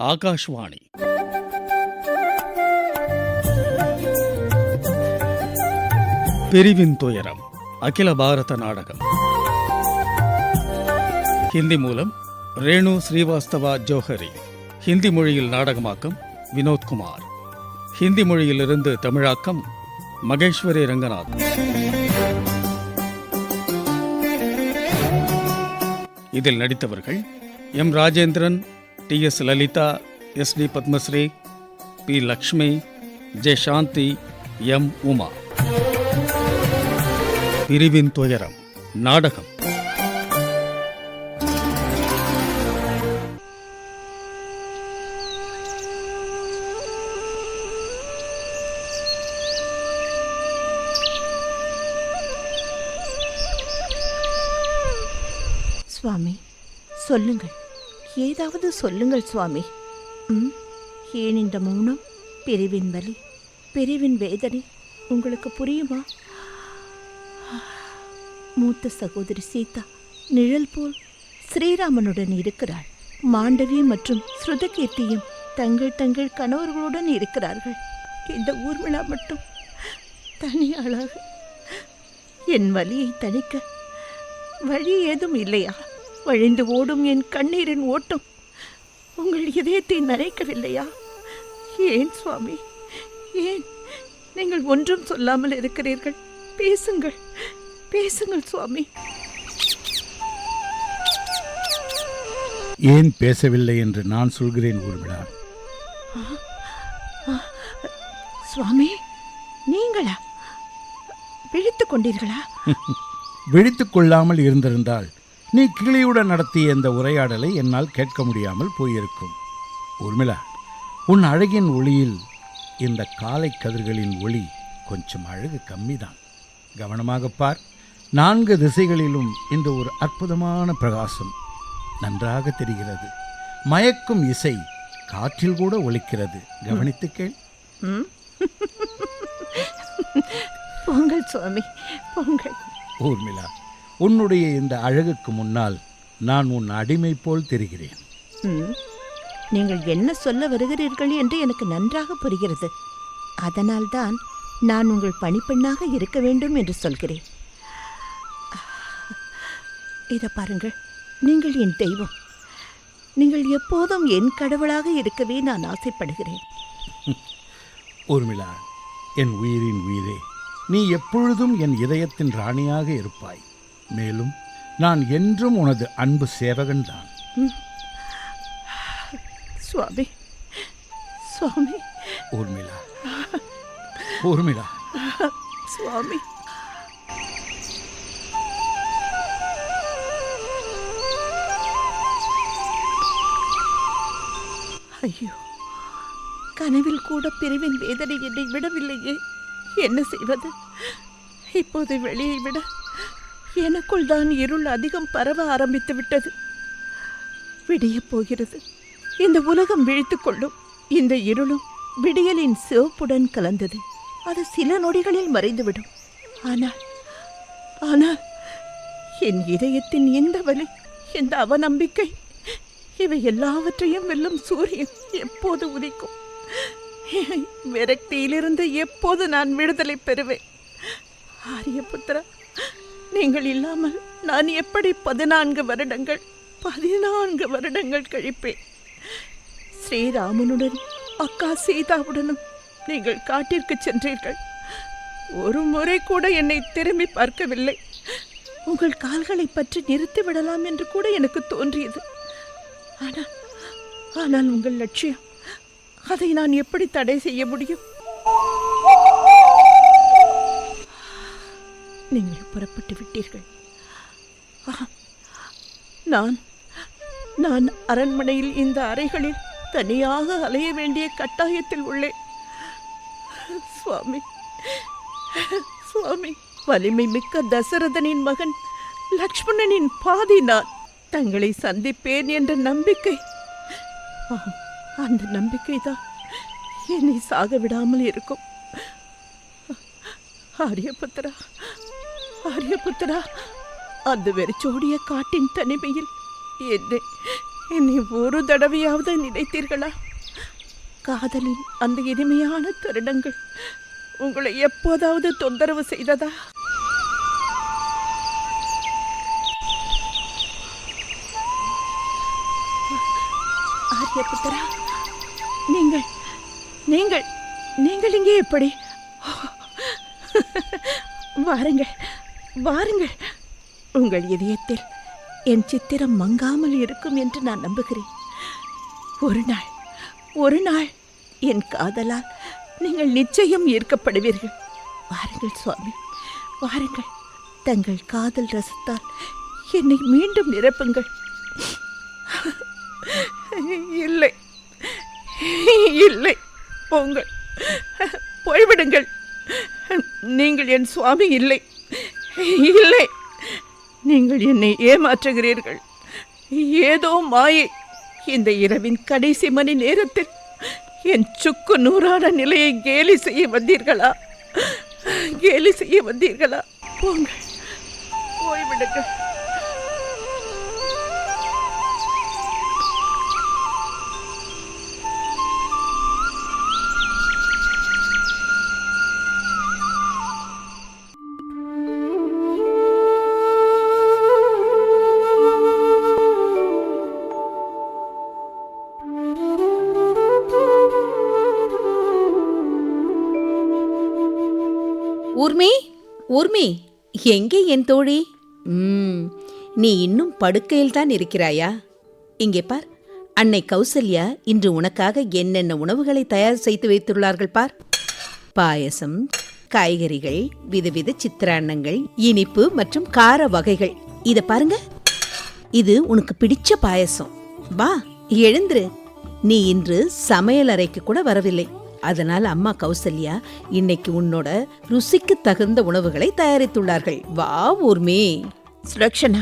ஆகாஷ்வாணி. பிரிவின் துயரம் அகில பாரத நாடகம். ஹிந்தி மூலம் ரேணு ஸ்ரீவாஸ்தவா ஜோஹரி. ஹிந்தி மொழியில் நாடகமாக்கம் வினோத்குமார் ஹிந்தி மொழியிலிருந்து தமிழாக்கம் மகேஸ்வரி ரங்கநாத். இதில் நடித்தவர்கள் M. Rajendran T S Lalitha S T Padmashri P Lakshmi J Shanthi M Uma. பிரிவின் துயரம் நாடகம். சுவாமி சொல்லுங்கள். ஏதாவது சொல்லுங்கள் சுவாமி. ம்? ஏன் இந்த மௌனம்? பிரிவின் வலி பிரிவின் வேதனை உங்களுக்கு புரியுமா? மூத்த சகோதரி சீதா நிழல் போல் ஸ்ரீராமனுடன் இருக்கிறாள். மாண்டவி மற்றும் ஸ்ருதகீர்த்தியும் தங்கள் தங்கள் கணவர்களுடன் இருக்கிறார்கள். இந்த ஊர்மிளா மட்டும் தனியாளாக. என் வலியை தணிக்க வழி ஏதும் இல்லையா? வழிந்து ஓடும் என் கண்ணீரின் ஓட்டம். உங்கள் இதயத்தை நனைக்கவில்லையா ஏன் சுவாமி? ஏன்? நீங்கள் ஒன்றும் சொல்லாமல் இருக்கிறீர்கள். பேசுங்கள். பேசுங்கள் சுவாமி. ஏன் பேசவில்லை என்று நான் சொல்கிறேன் ஊர்மிளா சுவாமி நீங்களா? விழித்துக் கொண்டீர்களா? விழித்துக் கொள்ளாமல் இருந்திருந்தால் நீ கிளியுடன் நடத்திய இந்த உரையாடலை என்னால் கேட்க முடியாமல் போயிருக்கும். ஊர்மிளா உன் அழகின் ஒளியில் இந்த காலை கதிர்களின் ஒளி கொஞ்சம் அழகு கம்மிதான். கவனமாகப் பார் நான்கு திசைகளிலும் இந்த ஒரு அற்புதமான பிரகாசம் நன்றாக தெரிகிறது. மயக்கும் இசை காற்றில் கூட ஒலிக்கிறது. கவனித்துக் கேள். ம்? பொங்கல் சுவாமி பொங்கல். ஊர்மிளா உன்னுடைய இந்த அழகுக்கு முன்னால் நான் உன் அடிமை போல் தெரிகிறேன். நீங்கள் என்ன சொல்ல வருகிறீர்கள் என்று எனக்கு நன்றாக புரிகிறது. அதனால்தான் நான் உங்கள் பணிப்பெண்ணாக இருக்க வேண்டும் என்று சொல்கிறேன். இதை பாருங்கள் நீங்கள் என் தெய்வம். நீங்கள் எப்போதும் என் கடவுளாக இருக்கவே நான் ஆசைப்படுகிறேன். ஊர்மிளா என் உயிரின் உயிரே நீ எப்பொழுதும் என் இதயத்தின் ராணியாக இருப்பாய். மேலும் நான் என்றும் உனது அன்பு சேவகன்தான் சுவாமி. சுவாமி. ஊர்மிளா. ஊர்மிளா. சுவாமி. ஐயோ. கனவில் கூட பிரிவின் வேதனை என்னை விடவில்லையே. என்ன செய்வது? இப்போது வெளியை விட எனக்குள் தான் இருள் அதிகம் பரவ ஆரம்பித்து விட்டது. விடியப் போகிறது. இந்த உலகம் விழித்துக்கொள்ளும் இந்த இருளும் விடியலின் சிவப்புடன் கலந்தது. அது சில நொடிகளில் மறைந்துவிடும். ஆனால் ஆனால் என் இதயத்தின் இந்த வலி இந்த அவநம்பிக்கை இவை எல்லாவற்றையும் வெல்லும் சூரியன் எப்போது உதிக்கும்? விரக்தியிலிருந்து எப்போது நான் விடுதலை பெறுவேன்? ஆரியபுத்திரா நீங்கள் இல்லாமல் நான் எப்படி பதினான்கு வருடங்கள் பதினான்கு வருடங்கள் கழிப்பேன்? ஸ்ரீராமனுடன் அக்கா சீதாவுடனும் நீங்கள் காட்டிற்கு சென்றீர்கள். ஒரு முறை கூட என்னை திரும்பி பார்க்கவில்லை. உங்கள் கால்களை பற்றி நிறுத்தி விடலாம் என்று கூட எனக்கு தோன்றியது. ஆனால் ஆனால் உங்கள் லட்சியம் அதை நான் எப்படி தடை செய்ய முடியும்? நீங்கள் புறப்பட்டு விட்டீர்கள். நான் நான் அரண்மனையில் இந்த அறைகளில் தனியாக அலைய வேண்டிய கட்டாயத்தில் உள்ளேன். சுவாமி சுவாமி வலிமை மிக்க தசரதனின் மகன் லக்ஷ்மணனின் பாதி நான். தங்களை சந்திப்பேன் என்ற நம்பிக்கை. அந்த நம்பிக்கை தான் என்னை சாக விடாமல் இருக்கும் ஆரியபுத்திரா ஆரியபுத்திரா அந்த வெறிச்சோடிய காட்டின் தனிமையில் என்னை என்னை ஒரு தடவையாவது நினைத்தீர்களா? காதலின் அந்த இனிமையான தருணங்கள் உங்களை எப்போதாவது தொந்தரவு செய்ததா? ஆரியபுத்திரா நீங்கள் நீங்கள் நீங்கள் இங்கே எப்படி? வாருங்கள். வாருங்கள். உங்கள் இதயத்தில் என் சித்திரம் மங்காமல் இருக்கும் என்று நான் நம்புகிறேன். ஒரு நாள் ஒரு நாள் என் காதலால் நீங்கள் நிச்சயம் ஈர்க்கப்படுவீர்கள். வாருங்கள் சுவாமி வாருங்கள். தங்கள் காதல் ரசத்தால் என்னை மீண்டும் நிரப்புங்கள். இல்லை இல்லை போங்கள். போய்விடுங்கள். நீங்கள் என் சுவாமி இல்லை. இல்லை. நீங்கள் என்னை ஏமாற்றுகிறீர்கள். ஏதோ மாயை இந்த இரவின் கடைசி மணி நேரத்தில் என் சுக்கு நூறான நிலையை கேலி செய்ய வந்தீர்களா? கேலி செய்ய வந்தீர்களா? போங்கள் போய்விடுங்கள். ஊர்மி ஊர்மி எங்கே என் தோழி? ம் நீ இன்னும் படுக்கையில் தான் இருக்கிறாயா? இங்கே பார் அன்னை கௌசல்யா இன்று உனக்காக என்னென்ன உணவுகளை தயார் செய்து வைத்துள்ளார்கள் பார். பாயசம் காய்கறிகள் விதவித சித்திரான்னங்கள் இனிப்பு மற்றும் கார வகைகள். இத பாருங்க. இது உனக்கு பிடிச்ச பாயசம். வா எழுந்துரு. நீ இன்று சமையலறைக்கு கூட வரவில்லை. அதனால் அம்மா கௌசல்யா இன்னைக்கு உன்னோட ருசிக்கு தகுந்த உணவுகளை தயாரித்துள்ளார்கள். வா ஊர்மி. சுலக்ஷனா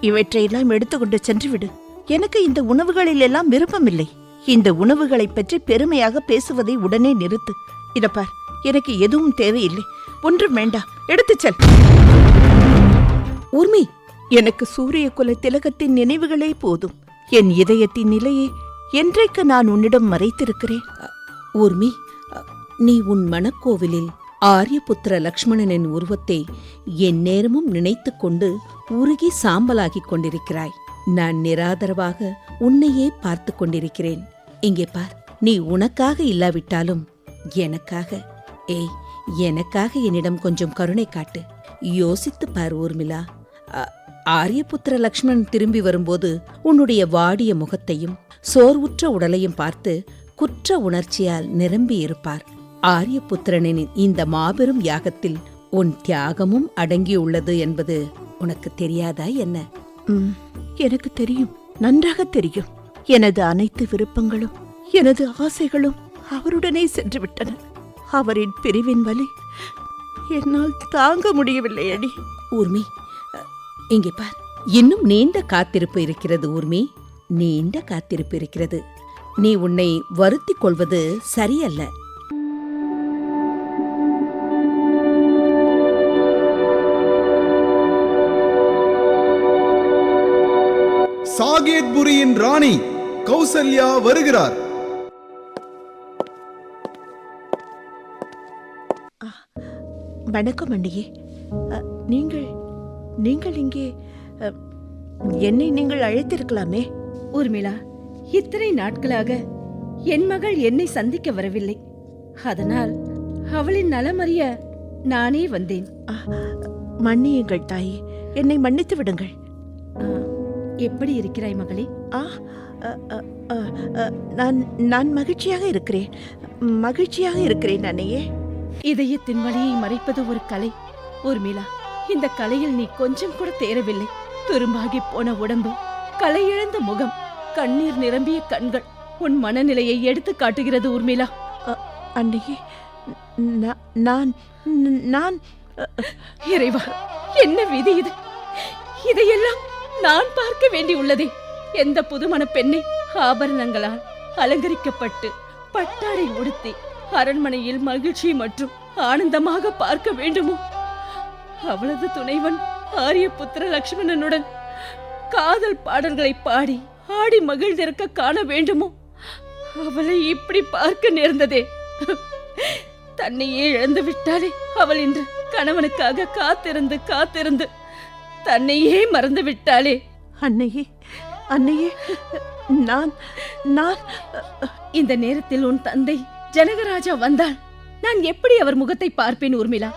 இவற்றையெல்லாம் எடுத்துக்கொண்டு சென்று விடு எனக்கு இந்த உணவுகளில் எல்லாம் விருப்பமில்லை. இந்த உணவுகளை பற்றி பெருமையாக பேசுவதை உடனே நிறுத்து. இத பார் எனக்கு எதுவும் தேவையில்லை. ஒன்றும் வேண்டாம். எடுத்துச் செல். ஊர்மி. எனக்கு சூரிய குல திலகத்தின் நினைவுகளே போதும். என் இதயத்தின் நிலையை என்றைக்கு நான் உன்னிடம் மறைத்திருக்கிறேன்? ஊர்மி நீ உன் மனக்கோவிலில் ஆரியபுத்திர லக்ஷ்மணனின் உருவத்தை என் நேரமும் நினைத்துக் கொண்டு உருகி சாம்பலாகிக் கொண்டிருக்கிறாய். நான் நிராதரவாக உன்னையே பார்த்து கொண்டிருக்கிறேன். இங்கே பார் நீ உனக்காக இல்லாவிட்டாலும் எனக்காக ஏய் எனக்காக என்னிடம் கொஞ்சம் கருணை காட்டு. யோசித்து பார் ஊர்மிளா ஆரியபுத்திர லக்ஷ்மணன் திரும்பி வரும்போது உன்னுடைய வாடிய முகத்தையும் சோர்வுற்ற உடலையும் பார்த்து குற்ற உணர்ச்சியால் நிரம்பி இருப்பார் ஆரியபுத்திரனின் இந்த மாபெரும் யாகத்தில் உன் தியாகமும் அடங்கியுள்ளது என்பது உனக்கு தெரியாதா என்ன? எனக்கு தெரியும். நன்றாக தெரியும். எனது அனைத்து விருப்பங்களும் எனது ஆசைகளும் அவருடனே சென்று விட்டன அவரின் பிரிவின் வலி என்னால் தாங்க முடியவில்லை அடி. ஊர்மி இங்கே பார். இன்னும் நீண்ட காத்திருப்பு இருக்கிறது ஊர்மி. நீண்ட காத்திருப்பு இருக்கிறது. நீ உன்னை வருத்திக் கொள்வது சரியல்ல. சாகேத்புரியின் ராணி கௌசல்யா வருகிறார். வணக்கம் அண்ணியே. அ, நீங்கள் நீங்கள் இங்கே என்னை நீங்கள் அழைத்திருக்கலாமே? ஊர்மிளா இத்தனை நாட்களாக என் மகள் என்னை சந்திக்க வரவில்லை. அதனால் அவளின் நலமறிய நானே வந்தேன். மன்னியுங்கள் தாயே. என்னை மன்னித்து விடுங்கள். எப்படி இருக்கிறாய் மகளே? ஆ நான் நான் மகிழ்ச்சியாக இருக்கிறேன். மகிழ்ச்சியாக இருக்கிறேன் அண்ணையே இதயத்தின் வலியை மறைப்பது ஒரு கலை. ஊர்மிளா இந்த கலையில் நீ கொஞ்சம் கூட தேரவில்லை. துரும்பாகி போன உடம்பு கலையிழந்த முகம். கண்ணீர் நிரம்பிய கண்கள் உன் மனநிலையை எடுத்து காட்டுகிறது ஊர்மிளா. அன்னையே நான் நான் இறைவா என்ன விதி இது? இதையெல்லாம் நான் பார்க்க வேண்டியுள்ளதே எந்த புதுமண பெண்ணை ஆபரணங்களால் அலங்கரிக்கப்பட்டு பட்டாடை உடுத்தி அரண்மனையில் மகிழ்ச்சி மற்றும் ஆனந்தமாக பார்க்க வேண்டுமோ? அவளது துணைவன் ஆரியபுத்திர லக்ஷ்மணனுடன் காதல் பாடல்களை பாடி ஆடி மகிழ்ந்திருக்க காண வேண்டுமோ? அவளை இப்படி பார்க்க நேர்ந்ததே. தன்னையே இழந்து விட்டாளே அவள் இன்று. கணவனுக்காக காத்திருந்து காத்திருந்து. தன்னையே மறந்து விட்டாளே. அன்னையே அன்னையே நான் நான். இந்த நேரத்தில் உன் தந்தை ஜனகராஜா வந்தால் நான் எப்படி அவர் முகத்தை பார்ப்பேன் ஊர்மிளா?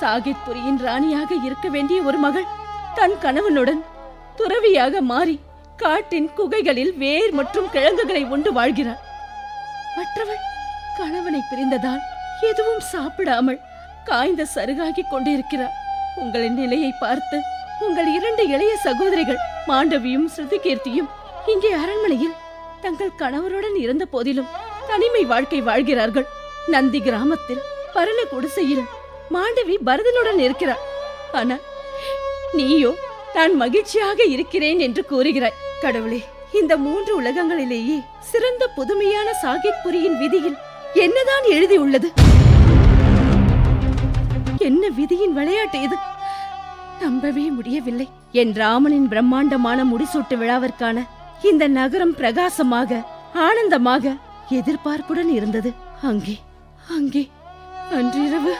சாகித்புரியின் ராணியாக இருக்க வேண்டிய ஒரு மகள் தன் கணவனுடன் துறவியாக மாறி காட்டின் குகைகளில் வேர் மற்றும் கிழங்குகளை உண்டு வாழ்கிறாள் மற்றவள் கணவனை பிரிந்ததால் எதுவும் சாப்பிடாமல் காய்ந்த சருகாகி கொண்டிருக்கிறார். உங்களின் நிலையை பார்த்து உங்கள் இரண்டு இளைய சகோதரிகள் மாண்டவியும் ஸ்ருதிகீர்த்தியும் இங்கே அரண்மனையில் தங்கள் கணவருடன் இருந்த போதிலும் தனிமை வாழ்க்கை வாழ்கிறார்கள். நந்தி கிராமத்தில் பரண குடிசையில் மாண்டவி பரதனுடன் இருக்கிறாள். ஆனால் நீயோ நான் மகிழ்ச்சியாக இருக்கிறேன் என்று கூறுகிறாய். கடவுளே இந்த மூன்று உலகங்களிலேயே சிறந்த புதுமையான சாகித்புரியின் விதியில் என்னதான் எழுதியுள்ளது என்ன விதியின் விளையாட்டு இது? நம்பவே முடியவில்லை. என் ராமனின் பிரம்மாண்டமான முடிசூட்டு விழாவிற்கான இந்த நகரம் பிரகாசமாக ஆனந்தமாக எதிர்பார்ப்புடன் இருந்தது. அங்கே அங்கே அன்றிரவு.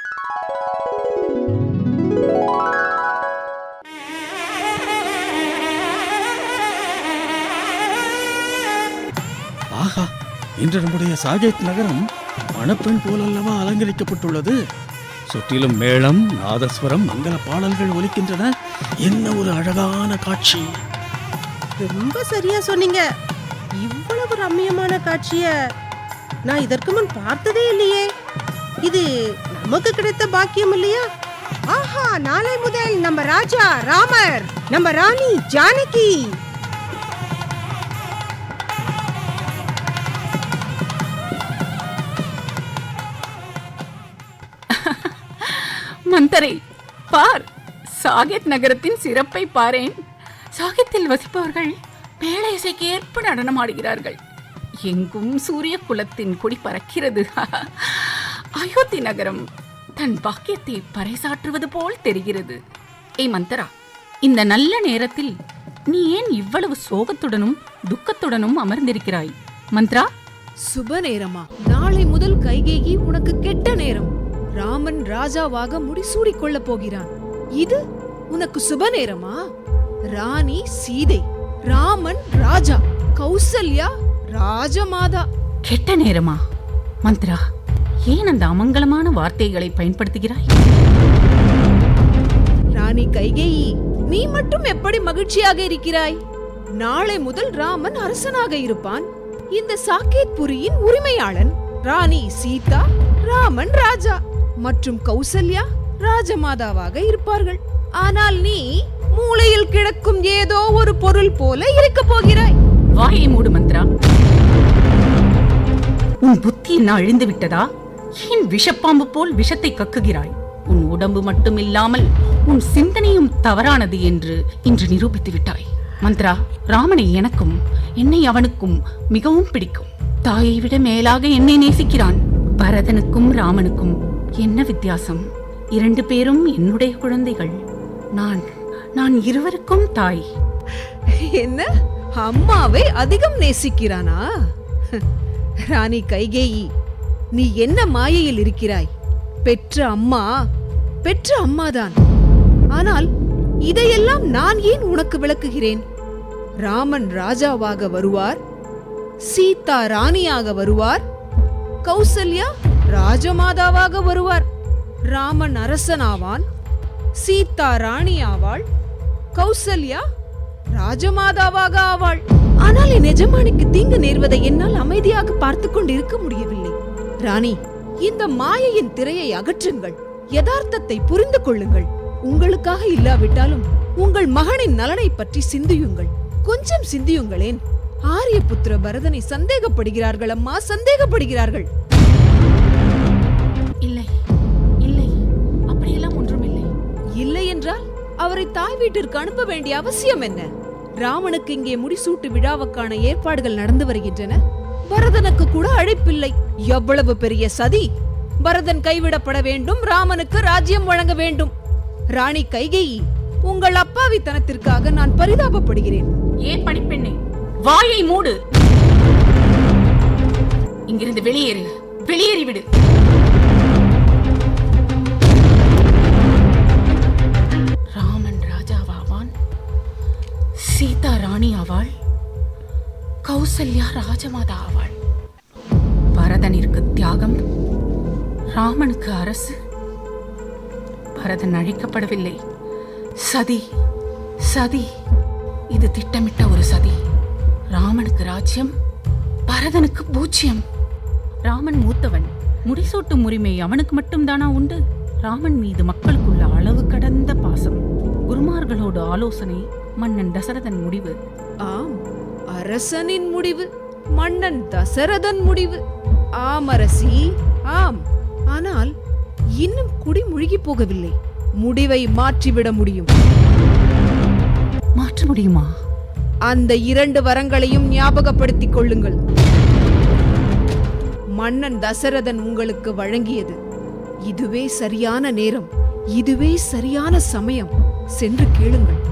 இன்று நம்முடைய சாகேத் நகரம் மணப்பெண் போலல்லவா அலங்கரிக்கப்பட்டுள்ளது. சுற்றிலும் மேளம் நாதஸ்வரம் மங்கள பாடல்கள் ஒலிக்கின்றன. என்ன ஒரு அழகான காட்சி. ரொம்ப சரியா சொன்னீங்க. இவ்வளவு ரம்மியமான காட்சிய நான் இதற்கு முன் பார்த்ததே இல்லையே. இது நமக்கு கிடைத்த பாக்கியம் இல்லையா? ஆஹா நாளை முதல் நம்ம ராஜா ராமர் நம்ம ராணி ஜானகி. மந்தரை பார். சாகித் நகரத்தின் சிறப்பை பாரேன். சாகித்தில் வசிப்பவர்கள் மேள இசைக்கு ஏற்ப நடனமாடுகிறார்கள். எங்கும் சூரிய குலத்தின் கொடி பறக்கிறது. அயோத்தி நகரம் தன் பாக்கியத்தை பறைசாற்றுவது போல் தெரிகிறது. ஏய் மந்தரா இந்த நல்ல நேரத்தில் நீ ஏன் இவ்வளவு சோகத்துடனும் துக்கத்துடனும் அமர்ந்திருக்கிறாய்? மந்த்ரா? சுப நேரமா. நாளை முதல் கைகேகி உனக்கு கெட்ட நேரம். ராமன் ராஜாவாக முடிசூடிக் கொள்ளப் போகிறான். இது உனக்கு சுப நேரமா? ராணி சீதை ராமன் ராஜா கௌசல்யா ராஜமாதா. கெட்ட நேரமா? மந்த்ரா ஏன் அந்த அமங்கலமான வார்த்தைகளை பயன்படுத்துகிறாய்? ராணி கைகேயி நீ மட்டும் எப்படி மகிழ்ச்சியாக இருக்கிறாய்? நாளை முதல் ராமன் அரசனாக இருப்பான். இந்த சாக்கேத்புரியின் உரிமையாளன் ராணி சீதா ராமன் ராஜா. மற்றும் கௌசல்யா ராஜமாதாவாக இருப்பார்கள். ஆனால் நீ மூளையில் கிடக்கும் ஏதோ ஒரு பொருள் போல இருக்கப் போகிறாய். வாயை மூடு மந்த்ரா. உன் புத்தி என்ன அழிந்து விட்டதா? ஏன் விஷப்பாம்பு போல் விஷத்தை கக்குகிறாய்? உன் உடம்பு மட்டும் இல்லாமல் உன் சிந்தனையும் தவறானது என்று இன்று நிரூபித்து விட்டாய். மந்த்ரா ராமனை எனக்கும் என்னை அவனுக்கும் மிகவும் பிடிக்கும். தாயை விட மேலாக என்னை நேசிக்கிறான். பரதனுக்கும் ராமனுக்கும் என்ன வித்தியாசம்? இரண்டு பேரும் என்னுடைய குழந்தைகள். நான் நான் இருவருக்கும் தாய். என்ன? அம்மாவை அதிகம் நேசிக்கிறானா? ராணி கைகேயி நீ என்ன மாயையில் இருக்கிறாய்? பெற்ற அம்மா பெற்ற அம்மாதான். ஆனால் இதையெல்லாம் நான் ஏன் உனக்கு விளக்குகிறேன்? ராமன் ராஜாவாக வருவார் சீதா ராணியாக வருவார் கௌசல்யா ராஜமாதாவாக வருவார். ராமன் அரசனாவான் சீதா ராணி ஆவாள் கௌசல்யா ராஜமாதாவாக ஆவாள். ஆனால் என் எஜமானிக்கு தீங்கு நேர்வதை என்னால் அமைதியாக பார்த்து கொண்டிருக்க முடியவில்லை. ராணி இந்த மாயையின் திரையை அகற்றுங்கள். யதார்த்தத்தை புரிந்து கொள்ளுங்கள். உங்களுக்காக இல்லாவிட்டாலும் உங்கள் மகனின் நலனை பற்றி சிந்தியுங்கள். கொஞ்சம் சிந்தியுங்களேன். ஆரியபுத்திர பரதனை சந்தேகப்படுகிறார்கள் அம்மா சந்தேகப்படுகிறார்கள். என்றால் அவரை தாய் வீட்டிற்கு அனுப்ப வேண்டிய அவசியம் என்ன? ராமனுக்கு இங்கே முடிசூட்டு விழாவுக்கான ஏற்பாடுகள் நடந்து வருகின்றன. பரதனுக்கு கூட அழைப்பில்லை. எவ்வளவு பெரிய சதி! பரதன் கைவிடப்பட வேண்டும் ராமனுக்கு ராஜ்யம் வழங்க வேண்டும். ராணி கைகேயி உங்கள் அப்பாவித்தனத்திற்காக நான் பரிதாபப்படுகிறேன். ஏன் பணிப்பெண்ணே வாயை மூடு. இங்கிருந்து வெளியேறு. வெளியேறிவிடு. ராணி ஆவாள் கௌசல்யா ராஜமாதா ஆவாள் பரதனிற்கு தியாகம் ராமனுக்கு அரசு. பரதன் அழிக்கப்படவில்லை. சதி சதி. இது திட்டமிட்ட ஒரு சதி. ராமனுக்கு ராஜ்யம் பரதனுக்கு பூஜ்யம். ராமன் மூத்தவன். முடிசூட்டும் உரிமை அவனுக்கு மட்டும்தானா உண்டு? ராமன் மீது மக்களுக்குள்ள அளவு கடந்த பாசம். குருமார்களோடு ஆலோசனை மன்னன் தசரதன் முடிவு. ஆம் அரசனின் முடிவு மன்னன் தசரதன் முடிவு. ஆம் அரசி ஆம். ஆனால் இன்னும் குடி முழுகி போகவில்லை. முடிவை மாற்றிவிட முடியும். மாற்ற முடியுமா? அந்த இரண்டு வரங்களையும் ஞாபகப்படுத்திக் கொள்ளுங்கள். மன்னன் தசரதன் உங்களுக்கு வழங்கியது. இதுவே சரியான நேரம். இதுவே சரியான சமயம். சென்று கேளுங்கள்.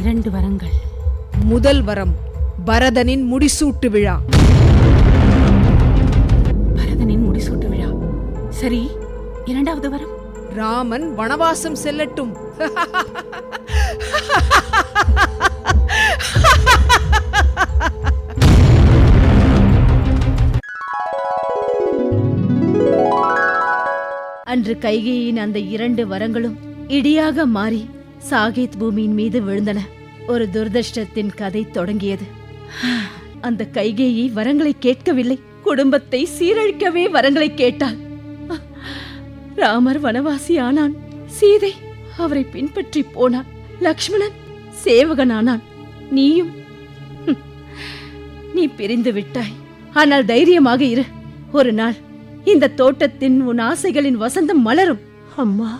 இரண்டு வரங்கள். முதல் வரம் பரதனின் முடிசூட்டு விழா. பரதனின் முடிசூட்டு விழா. சரி இரண்டாவது வரம். ராமன் வனவாசம் செல்லட்டும். அன்று கைகேயின் அந்த இரண்டு வரங்களும் இடியாக மாறி சாகித் பூமியின் மீது விழுந்தன. ஒரு துர்தஷ்டத்தின் கதை தொடங்கியது. அந்த கைகேயி வரங்களை கேட்கவில்லை. குடும்பத்தை சீரழிக்கவே வரங்களை கேட்டாள். ராமர் வனவாசி ஆனான் சீதை அவரை பின்பற்றி போனான். லக்ஷ்மணன் சேவகனானான். நீயும் நீ பிரிந்து விட்டாய். ஆனால் தைரியமாக இரு. ஒரு நாள் இந்த தோட்டத்தின் உன் ஆசைகளின் வசந்தம் மலரும். அம்மா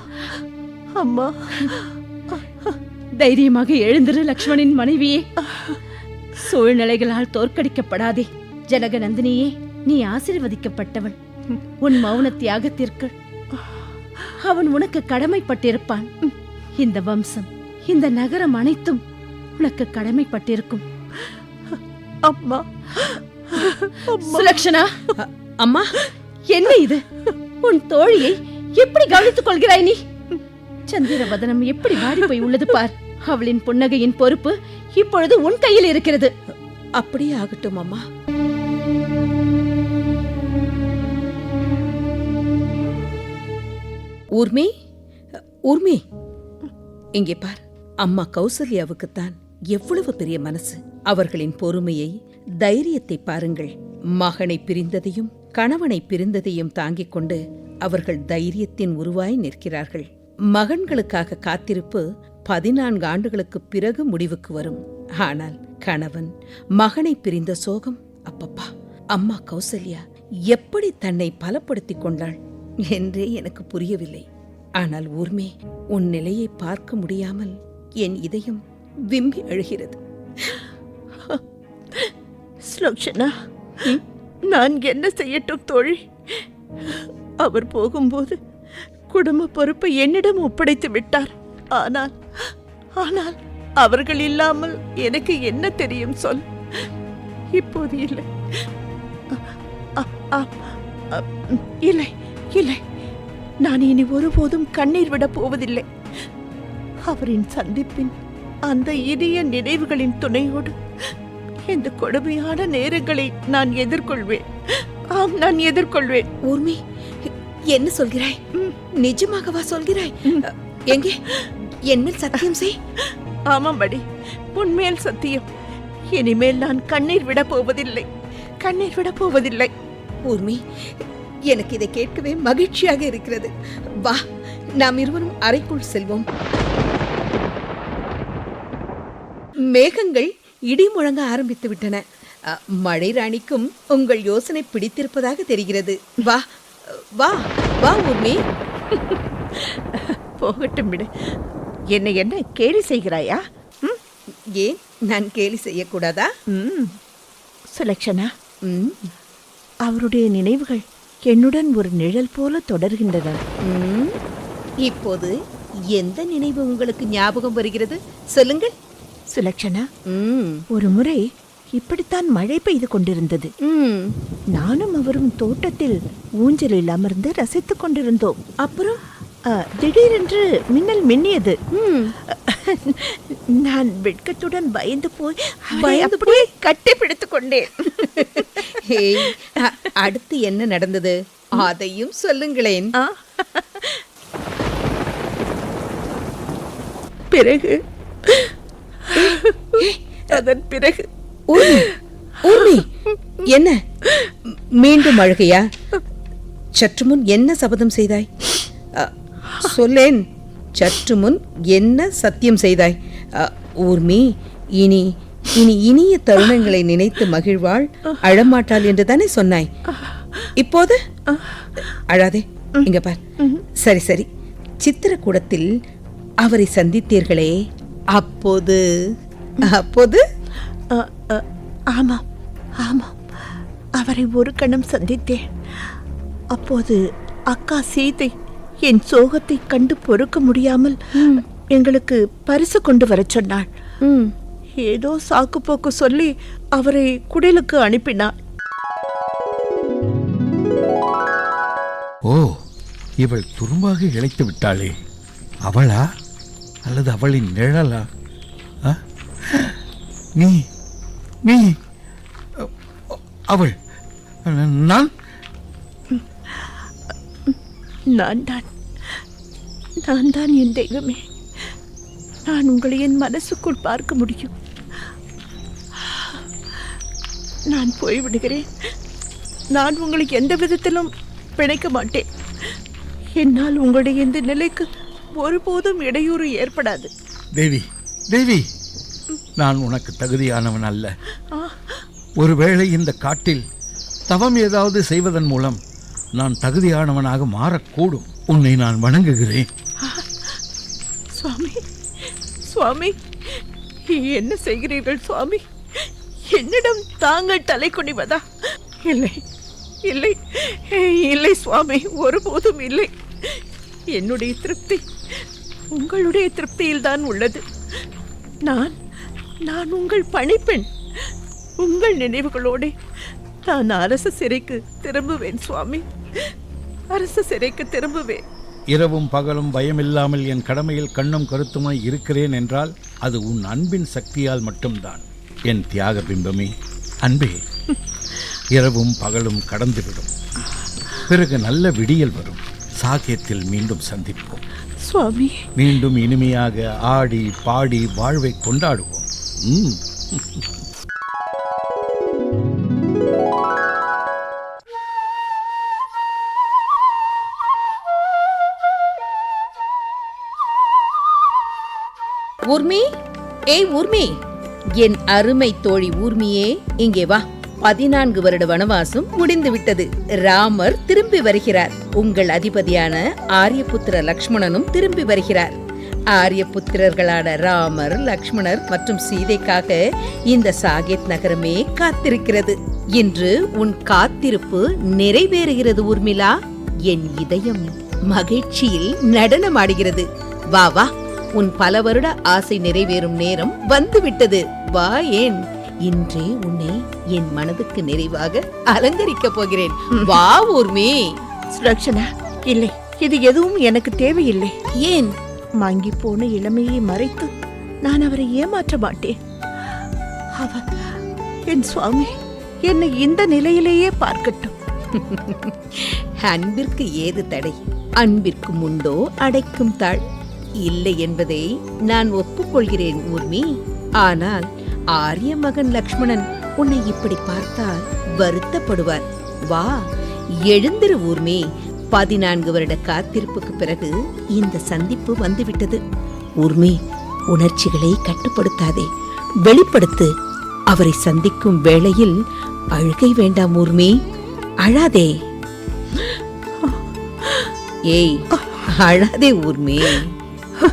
அம்மா. தைரியமாக எழுந்திரு லக்ஷ்மணின் மனைவியே. சூழ்நிலைகளால் தோற்கடிக்கப்படாதே ஜனகநந்தினியே. நீ ஆசீர்வதிக்கப்பட்டவள். உன் மௌன தியாகத்திற்கு அவன் உனக்கு கடமைப்பட்டிருப்பான். இந்த வம்சம் இந்த நகரம் அனைத்தும் உனக்கு கடமைப்பட்டிருக்கும். அம்மா. சுலக்ஷனா அம்மா என்ன இது? உன் தோழியை எப்படி கவனித்துக் கொள்கிறாய் நீ? சந்திரவதனம் எப்படி வாடி போய் உள்ளது பார். அவளின் புன்னகையின் பொறுப்பு இப்பொழுது உன் கையில் இருக்கிறது. அப்படியே ஆகட்டும் அம்மா. ஊர்மி ஊர்மி இங்கே பார். அம்மா கௌசல்யாவுக்குத்தான் எவ்வளவு பெரிய மனசு. அவர்களின் பொறுமையை தைரியத்தை பாருங்கள். மகனை பிரிந்ததையும் கணவனை பிரிந்ததையும் தாங்கிக் கொண்டு அவர்கள் தைரியத்தின் உருவாய் நிற்கிறார்கள். மகன்களுக்காக காத்திருப்பு பதினான்கு ஆண்டுகளுக்கு பிறகு முடிவுக்கு வரும். ஆனால் கணவன் மகனை பிரிந்த சோகம் அப்பப்பா அம்மா கௌசல்யா எப்படி தன்னை பலப்படுத்திக் கொண்டாள் என்றே எனக்கு புரியவில்லை. ஆனால் ஊர்மே உன் நிலையை பார்க்க முடியாமல் என் இதயம் விம்பி அழுகிறது. ஸ்லோக்ஷனா நான் என்ன செய்யட்டும் தோழி? அவர் போகும்போது குடும்ப பொறுப்பை என்னிடம் ஒப்படைத்து விட்டார். ஆனால் ஆனால் அவர்கள் இல்லாமல் எனக்கு என்ன தெரியும் சொல். இப்போது இல்லை. இல்லை இல்லை. நான் இனி ஒருபோதும் கண்ணீர் விடப் போவதில்லை. அவரின் சந்திப்பின் அந்த இனிய நினைவுகளின் துணையோடு இந்த கொடுமையான நேரங்களை நான் எதிர்கொள்வேன். ஆம் நான் எதிர்கொள்வேன். ஊர்மி என்ன சொல்கிறாய்? நிஜமாகவா சொல்கிறாய்? எங்கே? என்மேல் சத்தியம் செய். ஆமாம் படி உன்மேல் சத்தியம். இனிமேல் நான் கண்ணீர் விடப் போவதில்லை. கண்ணீர் விடப் போவதில்லை. ஊர்மி எனக்கு இதை கேட்கவே மகிழ்ச்சியாக இருக்கிறது. வா நாம் இருவரும் அறைக்குள் செல்வோம். மேகங்கள் இடி முழங்க ஆரம்பித்து விட்டன. மழை ராணிக்கும் உங்கள் யோசனை பிடித்திருப்பதாக தெரிகிறது. வா வா வா ஊர்மி. போகட்டும் விடு. என்னை என்ன கேலி செய்கிறாயா? ம்? ஏன்? நான் கேலி செய்யக்கூடாதா? ம். சுலக்ஷனா? ம், அவருடைய நினைவுகள் என்னுடன் ஒரு நிழல் போல தொடர்கின்றன. ம். இப்போது எந்த நினைவு உங்களுக்கு ஞாபகம் வருகிறது? சொல்லுங்கள். சுலக்ஷனா? ம். ஒரு முறை இப்படித்தான் மழை பெய்து கொண்டிருந்தது. நானும் அவரும் தோட்டத்தில் ஊஞ்சலில் அமர்ந்து ரசித்துக் கொண்டிருந்தோம். அப்புறம்? திடீரென்று மின்னல் மின்னியது. நான் வெட்கத்துடன் பயந்து போய் பயந்து பயந்து போய் கட்டி பிடித்துக் கொண்டேன். அடுத்து என்ன நடந்தது? அதையும் சொல்லுங்களேன். பிறகு அதன் பிறகு. என்ன? மீண்டும் அழுகையா? சற்று முன் என்ன சபதம் செய்தாய்? சொல்லேன். சற்று முன் என்ன சத்தியம் செய்தாய்? ஊர்மி இனி இனி இனிய தருணங்களை நினைத்து மகிழ்வாள் அழமாட்டாள் என்று தானே சொன்னாய். இப்போது? அழாதே இங்க பார். சரி சரி. சித்திரக்கூடத்தில் அவரை சந்தித்தீர்களே அப்போது? அப்போது? ஆமாம் ஆமாம். அவரை ஒரு கணம் சந்தித்தேன். அப்போது அக்கா சீதை என் சோகத்தை கண்டு பொறுக்க முடியாமல் எங்களுக்கு பரிசு கொண்டு வரச் சொன்னாள். ம். ஏதோ சாக்கு போக்கு சொல்லி அவரை குடிலுக்கு அனுப்பினாள். ஓ இவள் துரும்பாக இழைத்து விட்டாளே. அவளா? அல்லது அவளின் நிழலா? ஆ? நீ நீ அவள் நான் நான் தான் நான் தான் என் தெய்வமே. நான் உங்களை என் மனசுக்குள் பார்க்க முடியும். நான் போய்விடுகிறேன். நான் உங்களை எந்த விதத்திலும் பிணைக்க மாட்டேன். என்னால் உங்களுடைய இந்த நிலைக்கு ஒருபோதும் இடையூறு ஏற்படாது. தேவி தேவி நான் உனக்கு தகுதியானவன் அல்ல. ஒருவேளை இந்த காட்டில் தவம் ஏதாவது செய்வதன் மூலம் நான் தகுதியானவனாக மாறக்கூடும். உன்னை நான் வணங்குகிறேன். சுவாமி சுவாமி என்ன செய்கிறீர்கள் சுவாமி? என்னிடம் தாங்கள் தலை குனிவதா? இல்லை இல்லை இல்லை சுவாமி ஒருபோதும் இல்லை. என்னுடைய திருப்தி உங்களுடைய திருப்தியில் தான் உள்ளது. நான் நான் உங்கள் பணிப்பெண். உங்கள் நினைவுகளோடு நான் அரச சிறைக்கு திரும்புவேன் சுவாமி. அரச சிறைக்கு திரும்புவேன். இரவும் பகலும் பயமில்லாமல் என் கடமையில் கண்ணும் கருத்துமாய் இருக்கிறேன் என்றால் அது உன் அன்பின் சக்தியால் மட்டும்தான். என் தியாக பிம்பமே அன்பே. இரவும் பகலும் கடந்துவிடும். பிறகு நல்ல விடியல் வரும். சாகியத்தில் மீண்டும் சந்திப்போம். சுவாமி. மீண்டும் இனிமையாக ஆடி பாடி வாழ்வை கொண்டாடுவோம். ம். ஊர்மி? ஏய் ஊர்மி. என் அருமை தோழி ஊர்மியே இங்கே வா. பதினான்கு வருட வனவாசம் முடிந்து விட்டது. ராமர் திரும்பி வருகிறார். உங்கள் அதிபதியான ஆரியபுத்திர லக்ஷ்மணனும் திரும்பி வருகிறார். ஆரியபுத்திரர்களான ராமர் லக்ஷ்மணர் மற்றும் சீதைக்காக இந்த சாகேத் நகரமே காத்திருக்கிறது. இன்று உன் காத்திருப்பு நிறைவேறுகிறது ஊர்மிளா. என் இதயம் மகிழ்ச்சியில் நடனமாடுகிறது. வா வா. உன் பல வருட ஆசை நிறைவேறும் நேரம் வந்துவிட்டது. வா ஏன்? இன்றே உன்னை என் மனதுக்கு நிறைவாக அலங்கரிக்கப் போகிறேன். வா ஊர்மி. சுலக்ஷனா இல்லை இது எதுவும் எனக்கு தேவையில்லை. ஏன்? மங்கி போன இளமையை மறைத்து நான் அவரை ஏமாற்ற மாட்டேன். அவர் என் சுவாமி என்னை இந்த நிலையிலேயே பார்க்கட்டும். அன்பிற்கு ஏது தடை? அன்பிற்கும் உண்டோ அடைக்கும் தாழ்? இல்லை என்பதை நான் ஒப்புக்கொள்கிறேன் ஊர்மி. ஆனால் ஆரிய மகன் லக்ஷ்மணன் உன்னை இப்படி பார்த்தால் வருத்தப்படுவார். வா எழுந்திரு ஊர்மி. பதினான்கு வருட காத்திருப்புக்கு பிறகு இந்த சந்திப்பு வந்துவிட்டது. ஊர்மி உணர்ச்சிகளை கட்டுப்படுத்தாதே. வெளிப்படுத்து. அவரை சந்திக்கும் வேளையில் அழுகை வேண்டாம் ஊர்மி. அழாதே. ஏய் அழாதே ஊர்மி. நம்ம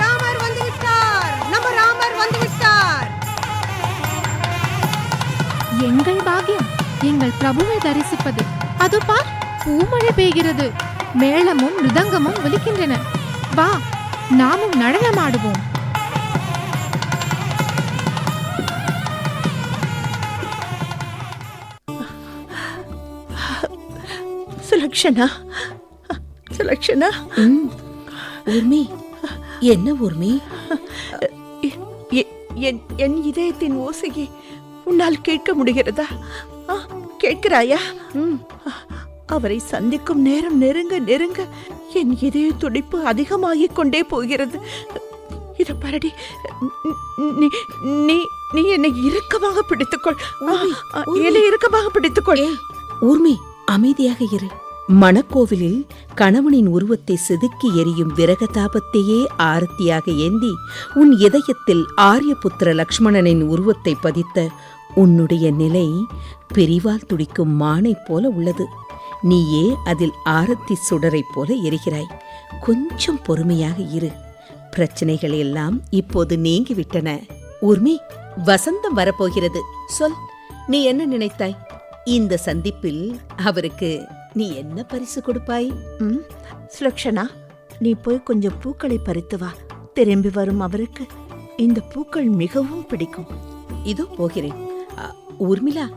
ராமர் நம்ம ராமர் எங்கள் பாக்கியம் எங்கள் பிரபுவை தரிசிப்பது. அது பார் பூமழை பெய்கிறது. மேளமும் மிருதங்கமும் ஒலிக்கின்றன வா நாமும் நடனமாடுவோம். சுலக்ஷனா? சுலக்ஷனா. ஊர்மி என்ன ஊர்மி? என் இதயத்தின் ஓசையை உன்னால் கேட்க முடிகிறதா? கேட்கிறாயா. அவரை சந்திக்கும் நேரம் நெருங்க நெருங்க என் இதய துடிப்பு அதிகமாகிக் கொண்டே போகிறது. இத பாரடி நீ நீ என்னை இறுக்கமாக பிடித்துக்கொள். என்னை இறுக்கமாக பிடித்துக்கொள். ஊர்மி. அமைதியாக இரு. மணக்கோவிலில் கணவனின் உருவத்தை செதுக்கி எரியும் விரகதாபத்தையே ஆரத்தியாக ஏந்தி உன் இதயத்தில் ஆரியபுத்திர லக்ஷ்மணனின் உருவத்தை பதித்த உன்னுடைய நிலை பிரிவால் துடிக்கும் மானைப் போல உள்ளது. நீயே அதில் ஆரத்தி சுடரைப் போல எரிகிறாய். கொஞ்சம் பொறுமையாக இரு. பிரச்சனைகள் எல்லாம் இப்போது நீங்கிவிட்டன. ஊர்மி வசந்தம் வரப்போகிறது. சொல் நீ என்ன நினைத்தாய்? இந்த சந்திப்பில் அவருக்கு நீ என்ன பரிசு கொடுப்பாய்? ம்? சுலக்ஷனா நீ போய் கொஞ்சம் பூக்களை பறித்து வா. திரும்பி வரும் அவருக்கு. இந்த பூக்கள் மிகவும் பிடிக்கும். இதோ போகிறேன். அ, ஊர்மிளா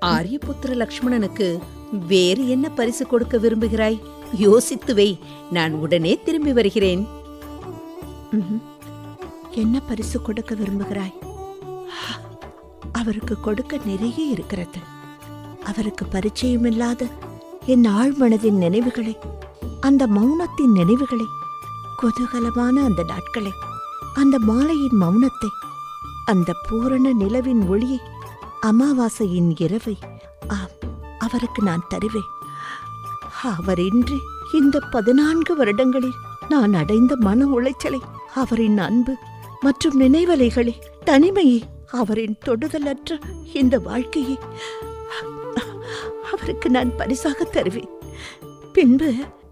ஆரியபுத்திர லக்ஷ்மணனுக்கு வேறு என்ன பரிசு கொடுக்க விரும்புகிறாய்? யோசித்து வை. நான் உடனே திரும்பி வருகிறேன். ம்ஹும். என்ன பரிசு கொடுக்க விரும்புகிறாய்? அவருக்கு கொடுக்க நிறைய இருக்கிறது. அவருக்கு பரிச்சயமில்லாத என் ஆழ்மனதின் நினைவுகளை அந்த மௌனத்தின் நினைவுகளை குதூகலமான அந்த நாட்களை அந்த மாலையின் மௌனத்தை அந்த பூரண நிலவின் ஒளியை அமாவாசையின் இரவை ஆம் அவருக்கு நான் தருவேன். அவரின்றி இந்த பதினான்கு வருடங்களில் நான் அடைந்த மன உளைச்சலை அவரின் அன்பு மற்றும் நினைவலைகளை தனிமையை அவரின் தொடுதலற்ற இந்த வாழ்க்கையை இவருக்கு நான் பரிசாக தருவேன். பின்பு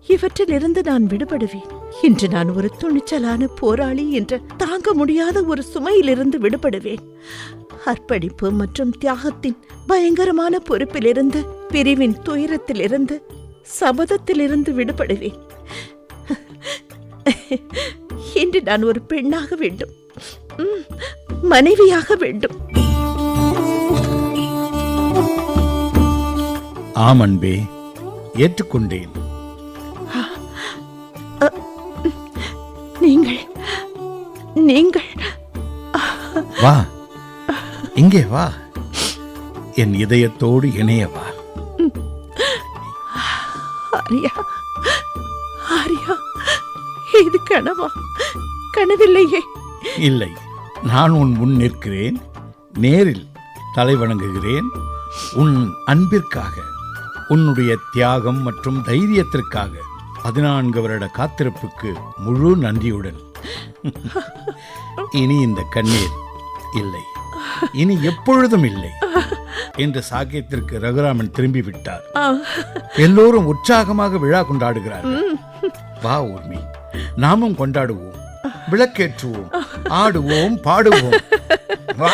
இவற்றிலிருந்து நான் விடுபடுவேன். இன்று நான் ஒரு துணிச்சலான போராளி என்ற தாங்க முடியாத ஒரு சுமையிலிருந்து விடுபடுவேன். அர்ப்பணிப்பு மற்றும் தியாகத்தின் பயங்கரமான பொறுப்பிலிருந்து பிரிவின் துயரத்திலிருந்து சபதத்திலிருந்து விடுபடுவேன். இன்று நான் ஒரு பெண்ணாக வேண்டும். மனைவியாக வேண்டும். ஆம் அன்பே ஏற்றுக்கொண்டேன். நீங்கள் நீங்கள். வா இங்கே வா. என் இதயத்தோடு இணைய வா. ஆரியா ஆரியா இது கனவா? கனவில்லையே. இல்லை நான் உன் முன் நிற்கிறேன். நேரில் தலை வணங்குகிறேன். உன் அன்பிற்காக. உன்னுடைய தியாகம் மற்றும் தைரியத்திற்காக பதினான்கு வருட காத்திருப்புக்கு முழு நன்றியுடன். இனி இந்த கண்ணீர் இல்லை. இனி எப்பொழுதும் இல்லை என்று சாக்கியத்திற்கு ரகுராமன் திரும்பி விட்டார் எல்லோரும் உற்சாகமாக விழா கொண்டாடுகிறார்கள். வா ஊர்மி நாமும் கொண்டாடுவோம் விளக்கேற்றுவோம் ஆடுவோம் பாடுவோம். வா.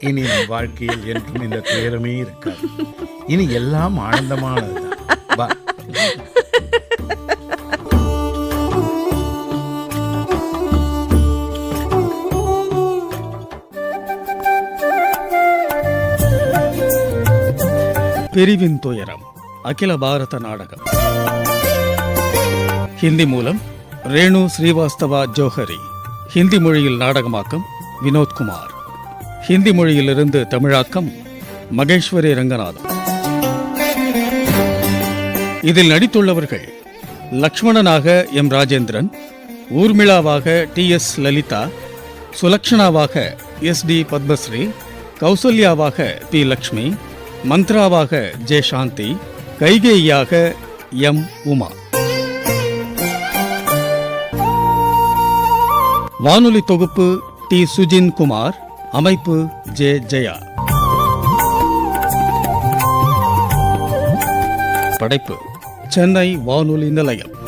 இனி என் வாழ்க்கையில் என்றும் இந்த துயரமே இருக்காது. இனி எல்லாம் ஆனந்தமானதுதான். பிரிவின் துயரம் அகில பாரத நாடகம். ஹிந்தி மூலம் ரேணு ஸ்ரீவாஸ்தவா ஜோஹரி ஹிந்தி மொழியில் நாடகமாக்கம் வினோத்குமார். ஹிந்தி மொழியிலிருந்து தமிழாக்கம் மகேஸ்வரி ரங்கநாதன். இதில் நடித்துள்ளவர்கள் லக்ஷ்மணனாக எம் ராஜேந்திரன் ஊர்மிளாவாக டி எஸ் லலிதா சுலக்ஷனாவாக எஸ் டி பத்மஸ்ரீ கௌசல்யாவாக பி லக்ஷ்மி மந்த்ராவாக ஜே சாந்தி கைகேயாக எம் உமா. வானொலி தொகுப்பு டி சுஜின் குமார் அமைப்பு ஜே ஜெயா. படைப்பு. சென்னை வானொலி நிலையம்.